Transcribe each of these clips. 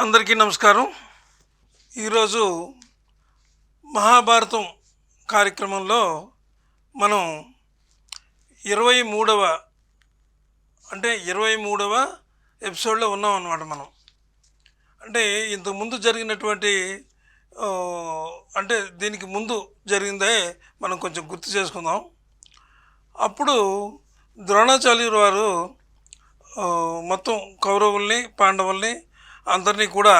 అందరికీ నమస్కారం. ఈరోజు మహాభారతం కార్యక్రమంలో మనం ఇరవై మూడవ అంటే ఇరవై మూడవ ఎపిసోడ్లో ఉన్నాం అన్నమాట మనం. అంటే ఇంతకుముందు జరిగినటువంటి అంటే దీనికి ముందు జరిగిందే మనం కొంచెం గుర్తు చేసుకుందాం. అప్పుడు ద్రోణాచార్యులు వారు మొత్తం కౌరవుల్ని పాండవుల్ని అందరినీ కూడా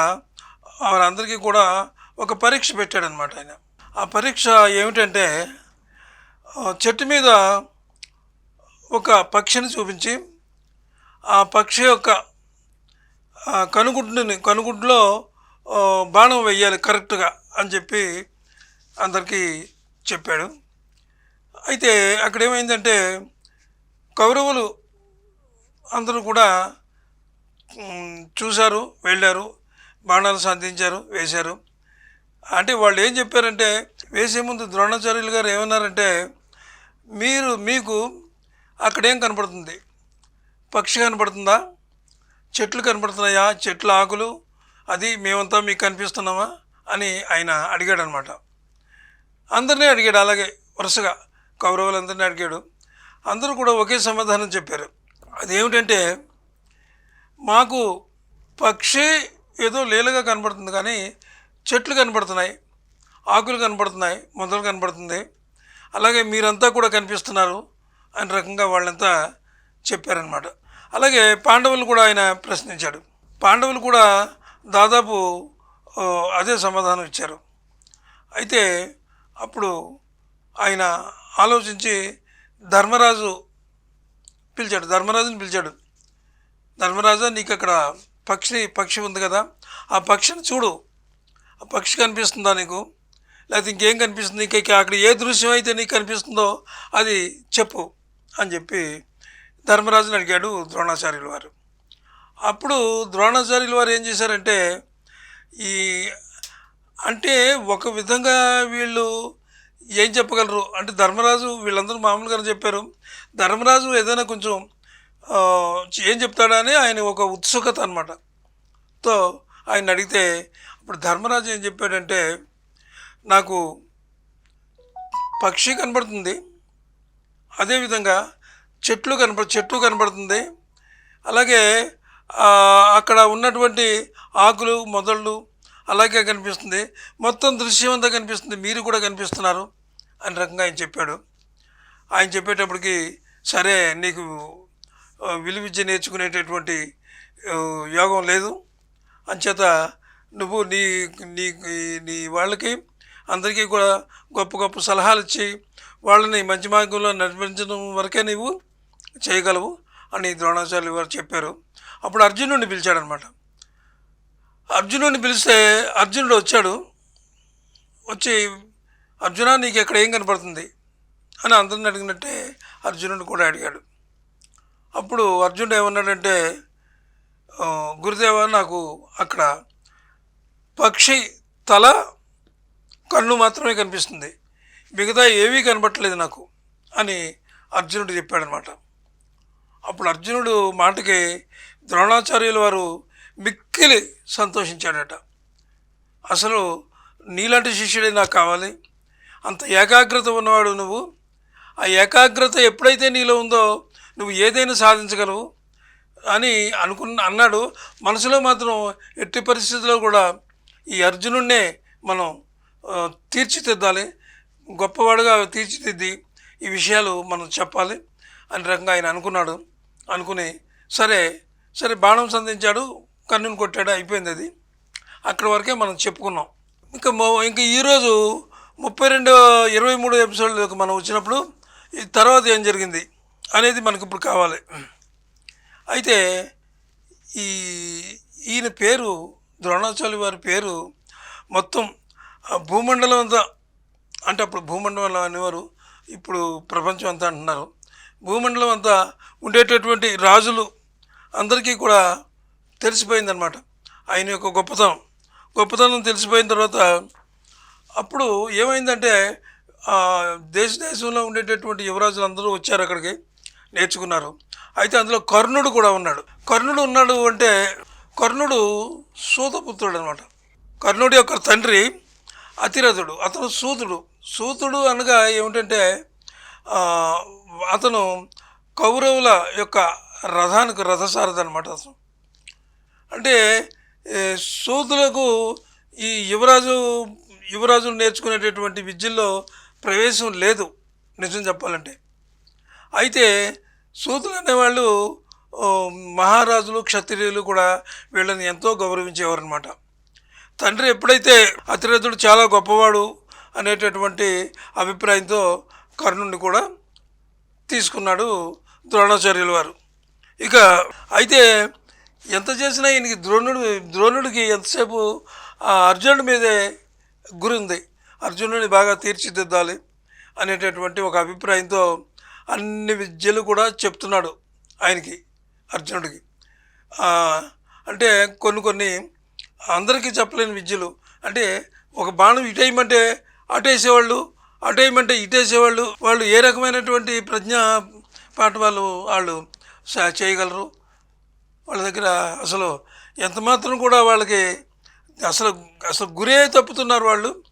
వారందరికీ కూడా ఒక పరీక్ష పెట్టాడనమాట ఆయన. ఆ పరీక్ష ఏమిటంటే చెట్టు మీద ఒక పక్షిని చూపించి ఆ పక్షి యొక్క కనుగుడ్డుని కనుగుడ్లో బాణం వేయాలి కరెక్ట్గా అని చెప్పి అందరికీ చెప్పాడు. అయితే అక్కడ ఏమైందంటే కౌరవులు అందరూ కూడా చూశారు వెళ్ళారు బాణాలు సాధించారు వేశారు. అంటే వాళ్ళు ఏం చెప్పారంటే వేసే ముందు ద్రోణాచార్యులు గారు ఏమన్నారంటే మీరు మీకు అక్కడేం కనపడుతుంది? పక్షి కనపడుతుందా? చెట్లు కనపడుతున్నాయా? చెట్ల ఆకులు? అది మేమంతా మీకు కనిపిస్తున్నామా? అని ఆయన అడిగాడు అనమాట అందరినీ అడిగాడు అలాగే వరుసగా కౌరవులందరినీ అడిగాడు. అందరూ కూడా ఒకే సమాధానం చెప్పారు. అదేమిటంటే మాకు పక్షి ఏదో లీలగా కనబడుతుంది కానీ చెట్లు కనబడుతున్నాయి ఆకులు కనబడుతున్నాయి మొదలు కనబడుతుంది. అలాగే మీరంతా కూడా కనిపిస్తున్నారు అనే రకంగా వాళ్ళంతా చెప్పారనమాట అలాగే పాండవులు కూడా ఆయన ప్రశ్నించాడు. పాండవులు కూడా దాదాపు అదే సమాధానం ఇచ్చారు. అయితే అప్పుడు ఆయన ఆలోచించి ధర్మరాజు పిలిచాడు ధర్మరాజుని పిలిచాడు. ధర్మరాజా నీకు అక్కడ పక్షి పక్షి ఉంది కదా. ఆ పక్షిని చూడు. ఆ పక్షి కనిపిస్తుందా నీకు? లేకపోతే ఇంకేం కనిపిస్తుంది? నీకు అక్కడ ఏ దృశ్యం అయితే నీకు కనిపిస్తుందో అది చెప్పు అని చెప్పి ధర్మరాజుని అడిగాడు ద్రోణాచార్యుల వారు. అప్పుడు ద్రోణాచార్యుల వారు ఏం చేశారంటే ఈ అంటే ఒక విధంగా వీళ్ళు ఏం చెప్పగలరు? అంటే ధర్మరాజు వీళ్ళందరూ మామూలుగానే చెప్పారు. ధర్మరాజు ఏదైనా కొంచెం ఏం చెప్తాడని ఆయన ఒక ఉత్సుకత అనమాట తో ఆయన అడిగితే అప్పుడు ధర్మరాజు ఏం చెప్పాడంటే నాకు పక్షి కనబడుతుంది అదేవిధంగా చెట్లు కనపడ చెట్టు కనబడుతుంది అలాగే అక్కడ ఉన్నటువంటి ఆకులు మొదళ్ళు అలాగే కనిపిస్తుంది మొత్తం దృశ్యం అంతా కనిపిస్తుంది మీరు కూడా కనిపిస్తున్నారు అని రకంగా ఆయన చెప్పాడు. ఆయన చెప్పేటప్పటికి సరే నీకు విలువిద్య నేర్చుకునేటటువంటి యోగం లేదు. అంచేత నువ్వు నీ నీ నీ వాళ్ళకి అందరికీ కూడా గొప్ప గొప్ప సలహాలు ఇచ్చి వాళ్ళని మంచి మార్గంలో నడిపించడం వరకే నీవు చేయగలవు అని ద్రోణాచార్యులు వారు చెప్పారు. అప్పుడు అర్జునుడిని పిలిచాడనమాట. అర్జునుడిని పిలిస్తే అర్జునుడు వచ్చాడు. వచ్చి అర్జున నీకు ఎక్కడ ఏం కనపడుతుంది? అని అందరిని అడిగినట్టే అర్జునుడు కూడా అడిగాడు. అప్పుడు అర్జునుడు ఏమన్నాడంటే గురుదేవ నాకు అక్కడ పక్షి తల కన్ను మాత్రమే కనిపిస్తుంది. మిగతా ఏవీ కనబట్టలేదు నాకు అని అర్జునుడు చెప్పాడనమాట. అప్పుడు అర్జునుడు మాటకి ద్రోణాచార్యుల వారు మిక్కిలి సంతోషించాడట. అసలు నీలాంటి శిష్యుడే నాకు కావాలి. అంత ఏకాగ్రత ఉన్నవాడు నువ్వు. ఆ ఏకాగ్రత ఎప్పుడైతే నీలో ఉందో నువ్వు ఏదైనా సాధించగలవు అని అనుకున్న అన్నాడు. మనసులో మాత్రం ఎట్టి పరిస్థితుల్లో కూడా ఈ అర్జునుడినే మనం తీర్చిదిద్దాలి. గొప్పవాడుగా తీర్చిదిద్ది ఈ విషయాలు మనం చెప్పాలి అని రకంగా ఆయన అనుకున్నాడు. అనుకుని సరే సరే బాణం సంధించాడు కన్నుని కొట్టాడు అయిపోయింది అది. అక్కడి వరకే మనం చెప్పుకున్నాం. ఇంకా ఇంకా ఈరోజు ముప్పై రెండు ఇరవై మూడు ఎపిసోడ్లకు మనం వచ్చినప్పుడు ఈ తర్వాత ఏం జరిగింది? అనేది మనకి ఇప్పుడు కావాలి. అయితే ఈ ఈయన పేరు ద్రోణాచార్య వారి పేరు మొత్తం ఆ భూమండలం అంతా అంటే అప్పుడు భూమండలం అనేవారు ఇప్పుడు ప్రపంచం అంతా అంటున్నారు. భూమండలం అంతా ఉండేటటువంటి రాజులు అందరికీ కూడా తెలిసిపోయిందనమాట ఆయన యొక్క గొప్పతనం. గొప్పతనం తెలిసిపోయిన తర్వాత అప్పుడు ఏమైందంటే దేశ దేశంలో ఉండేటటువంటి యువరాజులు అందరూ వచ్చారు అక్కడికి. నేర్చుకున్నారు. అయితే అందులో కర్ణుడు కూడా ఉన్నాడు. కర్ణుడు ఉన్నాడు అంటే కర్ణుడు సూతపుత్రుడు అనమాట కర్ణుడి యొక్క తండ్రి అతిరథుడు అతను సూతుడు. సూతుడు అనగా ఏమిటంటే అతను కౌరవుల యొక్క రథానికి రథసారథి అనమాట అతను. అంటే సూతులకు ఈ యువరాజు యువరాజులు నేర్చుకునేటటువంటి విద్యల్లో ప్రవేశం లేదు నిజం చెప్పాలంటే. అయితే సూతులు అనేవాళ్ళు మహారాజులు క్షత్రియులు కూడా వీళ్ళని ఎంతో గౌరవించేవారనమాట తండ్రి ఎప్పుడైతే అతిరథుడు చాలా గొప్పవాడు అనేటటువంటి అభిప్రాయంతో కర్ణుడిని కూడా తీసుకున్నాడు ద్రోణాచార్యుల వారు. ఇక అయితే ఎంత చేసినా ఈయనకి ద్రోణుడు ద్రోణుడికి ఎంతసేపు ఆ అర్జునుడి మీదే గురుంది అర్జునుడిని బాగా తీర్చిదిద్దాలి అనేటటువంటి ఒక అభిప్రాయంతో అన్ని విద్యలు కూడా చెప్తున్నాడు ఆయనకి అర్జునుడికి. అంటే కొన్ని కొన్ని అందరికీ చెప్పలేని విద్యలు. అంటే ఒక బాణం ఇటేయమంటే అటేసేవాళ్ళు అటేయమంటే ఇటేసేవాళ్ళు. వాళ్ళు ఏ రకమైనటువంటి ప్రజ్ఞ పాట వాళ్ళు వాళ్ళు చేయగలరు? వాళ్ళ దగ్గర అసలు ఎంత మాత్రం కూడా వాళ్ళకి అసలు అసలు గురే తప్పుతున్నారు వాళ్ళు.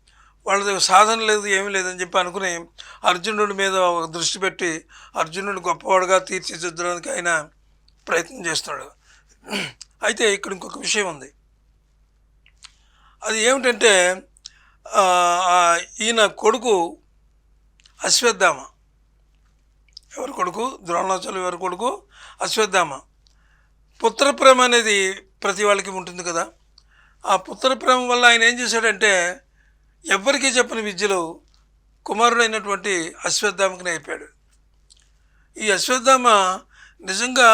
వాళ్ళ సాధన లేదు ఏమీ లేదని చెప్పి అనుకుని అర్జునుడి మీద ఒక దృష్టి పెట్టి అర్జునుడు గొప్పవాడుగా తీర్చిదిద్దడానికి ఆయన ప్రయత్నం చేస్తున్నాడు అయితే ఇక్కడ ఇంకొక విషయం ఉంది. అది ఏమిటంటే ఈయన కొడుకు అశ్వత్థామ. ఎవరి కొడుకు? ద్రోణాచలం ఎవరి కొడుకు? అశ్వత్థామ. పుత్రప్రేమ అనేది ప్రతి వాళ్ళకి ఉంటుంది కదా. ఆ పుత్రప్రేమ వల్ల ఆయన ఏం చేశాడంటే ఎవ్వరికీ చెప్పని విద్యలో కుమారుడైనటువంటి అశ్వత్థామకి నేర్పాడు ఈ అశ్వత్థామ నిజంగా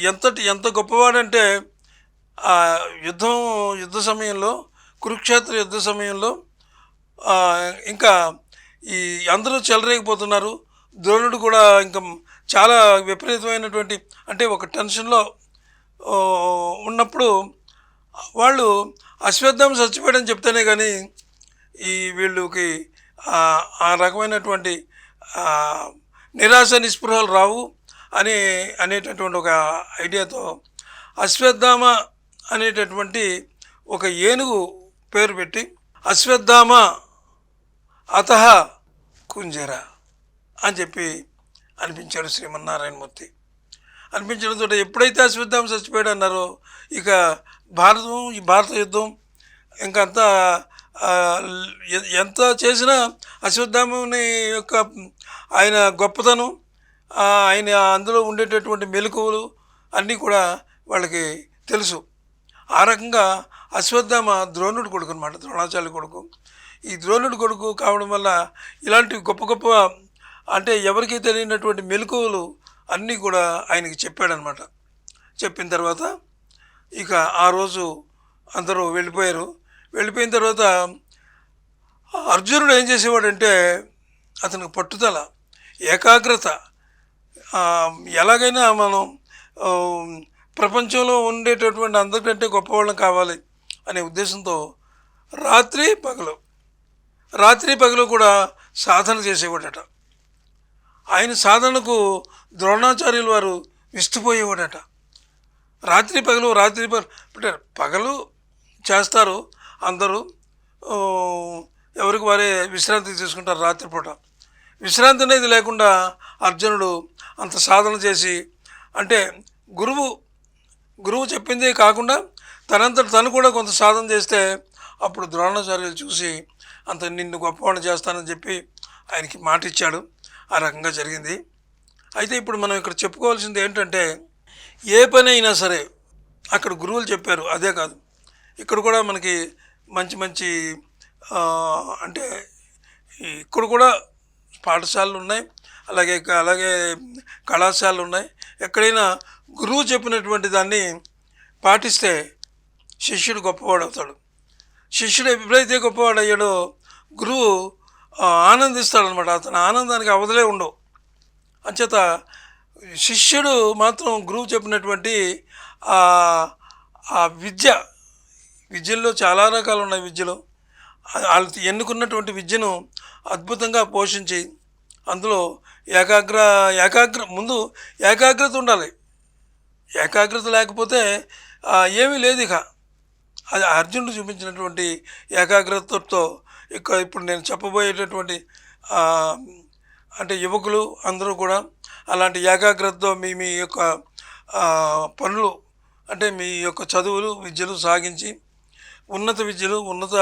ఎంతటి ఎంత గొప్పవాడంటే ఆ యుద్ధం యుద్ధ సమయంలో కురుక్షేత్ర యుద్ధ సమయంలో ఇంకా ఈ అందరూ చెలరేగిపోతున్నారు. ద్రోణుడు కూడా ఇంకా చాలా విపరీతమైనటువంటి అంటే ఒక టెన్షన్లో ఉన్నప్పుడు వాళ్ళు అశ్వత్థం చచ్చిపోయాడని చెప్తేనే కానీ ఈ వీళ్ళకి ఆ రకమైనటువంటి నిరాశ నిస్పృహలు రావు అని అనేటటువంటి ఒక ఐడియాతో అశ్వత్థామ అనేటటువంటి ఒక ఏనుగు పేరు పెట్టి అశ్వత్థామ అత కుంజర అని చెప్పి అనిపించాడు శ్రీమన్నారాయణమూర్తి. అనిపించడంతో ఎప్పుడైతే అశ్వత్థామ చచ్చిపోయాడు అన్నారో ఇక భారతం ఈ భారత యుద్ధం ఇంకంతా ఆ, ఎంత చేసినా అశ్వత్థామని యొక్క ఆయన గొప్పతనం ఆయన అందులో ఉండేటటువంటి మెలకువలు అన్నీ కూడా వాళ్ళకి తెలుసు. ఆ రకంగా అశ్వత్థామ ద్రోణుడి కొడుకు అనమాట ద్రోణాచార్య కొడుకు. ఈ ద్రోణుడి కొడుకు కావడం వల్ల ఇలాంటి గొప్ప గొప్ప అంటే ఎవరికీ తెలియనటువంటి మెలకువలు అన్నీ కూడా ఆయనకి చెప్పాడనమాట చెప్పిన తర్వాత ఇక ఆ రోజు అందరూ వెళ్ళిపోయారు. వెళ్ళిపోయిన తర్వాత అర్జునుడు ఏం చేసేవాడంటే అతనికి పట్టుదల ఏకాగ్రత ఎలాగైనా మనం ప్రపంచంలో ఉండేటటువంటి అందరికంటే గొప్పవాళ్ళం కావాలి అనే ఉద్దేశంతో రాత్రి పగలు రాత్రి పగలు కూడా సాధన చేసేవాడట. ఆయన సాధనకు ద్రోణాచార్యులు వారు విస్తుపోయేవాడట. రాత్రి పగలు రాత్రి పగలు పగలు చేస్తారు. అందరూ ఎవరికి వారే విశ్రాంతి తీసుకుంటారు రాత్రిపూట విశ్రాంతి అనేది లేకుండా అర్జునుడు అంత సాధన చేసి అంటే గురువు గురువు చెప్పింది కాకుండా తనంతట తను కూడా కొంత సాధన చేస్తే అప్పుడు ద్రోణాచార్యులు చూసి అంత నిన్ను గొప్పవాడిని చేస్తానని చెప్పి ఆయనకి మాట ఇచ్చాడు ఆ రకంగా జరిగింది. అయితే ఇప్పుడు మనం ఇక్కడ చెప్పుకోవాల్సింది ఏంటంటే ఏ పని అయినా సరే అక్కడ గురువులు చెప్పారు అదే కాదు. ఇక్కడ కూడా మనకి మంచి మంచి అంటే ఇక్కడ కూడా పాఠశాలలు ఉన్నాయి అలాగే అలాగే కళాశాలలు ఉన్నాయి. ఎక్కడైనా గురువు చెప్పినటువంటి దాన్ని పాటిస్తే శిష్యుడు గొప్పవాడు అవుతాడు. శిష్యుడు ఎప్పుడైతే గొప్పవాడు అయ్యాడో గురువు ఆనందిస్తాడనమాట అతని ఆనందానికి అవధులే ఉండవు. అంచేత శిష్యుడు మాత్రం గురువు చెప్పినటువంటి ఆ విద్య విద్యల్లో చాలా రకాలు ఉన్నాయి విద్యలో. వాళ్ళు ఎన్నుకున్నటువంటి విద్యను అద్భుతంగా పోషించి అందులో ఏకాగ్ర ఏకాగ్ర ముందు ఏకాగ్రత ఉండాలి. ఏకాగ్రత లేకపోతే ఏమీ లేదు ఇక. అది అర్జునుడు చూపించినటువంటి ఏకాగ్రతతో ఇక్కడ ఇప్పుడు నేను చెప్పబోయేటటువంటి అంటే యువకులు అందరూ కూడా అలాంటి ఏకాగ్రతతో మీ మీ యొక్క పనులు అంటే మీ యొక్క చదువులు విద్యలు సాగించి ఉన్నత విద్యలు ఉన్నత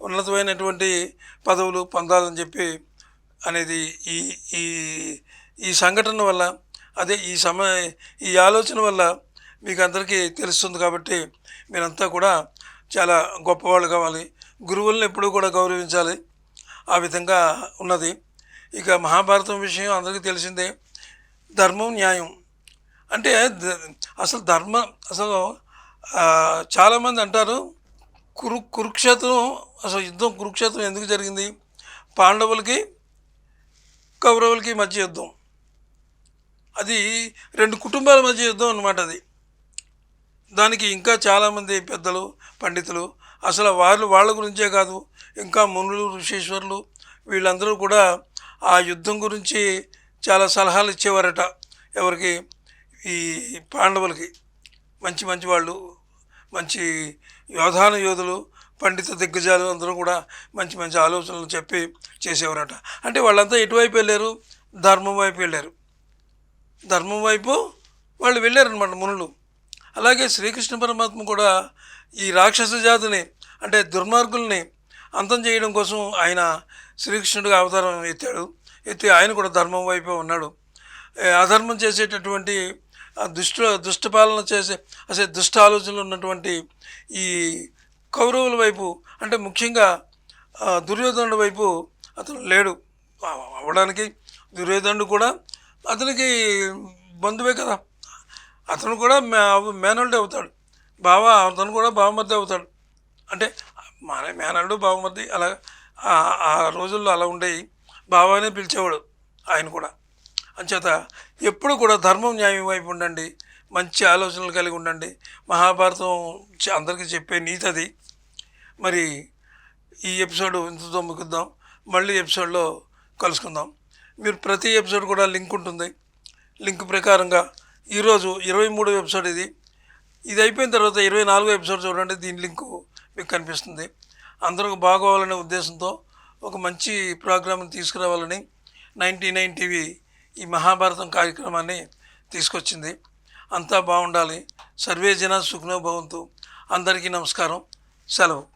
ఉన్నతమైనటువంటి పదవులు పొందాలని చెప్పి అనేది ఈ ఈ ఈ సంఘటన వల్ల అదే ఈ సమ ఈ ఆలోచన వల్ల మీకు అందరికీ తెలుస్తుంది కాబట్టి మీరంతా కూడా చాలా గొప్పవాళ్ళు కావాలి. గురువులను ఎప్పుడూ కూడా గౌరవించాలి. ఆ విధంగా ఉన్నది. ఇక మహాభారతం విషయం అందరికీ తెలిసిందే. ధర్మం న్యాయం. అంటే అసలు ధర్మ అసలు చాలామంది అంటారు కురు కురుక్షేత్రం అసలు యుద్ధం కురుక్షేత్రం ఎందుకు జరిగింది? పాండవులకి కౌరవులకి మధ్య యుద్ధం. అది రెండు కుటుంబాల మధ్య యుద్ధం అన్నమాట అది. దానికి ఇంకా చాలామంది పెద్దలు పండితులు అసలు వాళ్ళు వాళ్ళ గురించే కాదు ఇంకా మునులు ఋషీశ్వరులు వీళ్ళందరూ కూడా ఆ యుద్ధం గురించి చాలా సలహాలు ఇచ్చేవారట. ఎవరికి ఈ పాండవులకి మంచి మంచి వాళ్ళు మంచి యోధాన యోధులు పండిత దిగ్గజాలు అందరూ కూడా మంచి మంచి ఆలోచనలు చెప్పి చేసేవారట. అంటే వాళ్ళంతా ఎటువైపు వెళ్ళారు? ధర్మం వైపు వెళ్ళారు. ధర్మం వైపు వాళ్ళు వెళ్ళారనమాట మునులు. అలాగే శ్రీకృష్ణ పరమాత్మ కూడా ఈ రాక్షస జాతిని అంటే దుర్మార్గుల్ని అంతం చేయడం కోసం ఆయన శ్రీకృష్ణుడిగా అవతారం ఎత్తాడు. అయితే ఆయన కూడా ధర్మం వైపే ఉన్నాడు. అధర్మం చేసేటటువంటి దుష్టు దుష్ట చేసే అసలు దుష్ట ఆలోచనలు ఉన్నటువంటి ఈ కౌరవుల వైపు అంటే ముఖ్యంగా దుర్యోధనుడు దుర్యోధనుడి వైపు అతను లేడు. అవ్వడానికి దుర్యోధనుడు కూడా అతనికి బంధువే కదా. అతను కూడా మే మేనల్డే అవుతాడు. బావ అతను కూడా బావమర్ది అవుతాడు. అంటే మన మేనల్డు బావమర్ది అలా ఆ రోజుల్లో అలా ఉండేవి బావానే పిలిచేవాడు ఆయన కూడా. అంచేత ఎప్పుడు కూడా ధర్మం న్యాయం వైపు ఉండండి మంచి ఆలోచనలు కలిగి ఉండండి. మహాభారతం అందరికీ చెప్పే నీతి అది. మరి ఈ ఎపిసోడ్ ఇంతతో ముగిద్దాం. మళ్ళీ ఎపిసోడ్లో కలుసుకుందాం. మీరు ప్రతి ఎపిసోడ్ కూడా లింక్ ఉంటుంది. లింక్ ప్రకారంగా ఈరోజు ఇరవై మూడో ఎపిసోడ్ ఇది. ఇది అయిపోయిన తర్వాత ఇరవై నాలుగో ఎపిసోడ్ చూడండి దీని లింకు మీకు కనిపిస్తుంది. అందరూ బాగోవాలనే ఉద్దేశంతో ఒక మంచి ప్రోగ్రామ్ని తీసుకురావాలని నైంటీ నైన్ టీవీ ఈ మహాభారతం కార్యక్రమాన్ని తీసుకొచ్చింది. అంతా బాగుండాలి. సర్వే జన సుఖనో భవంతు. అందరికీ నమస్కారం. సెలవు.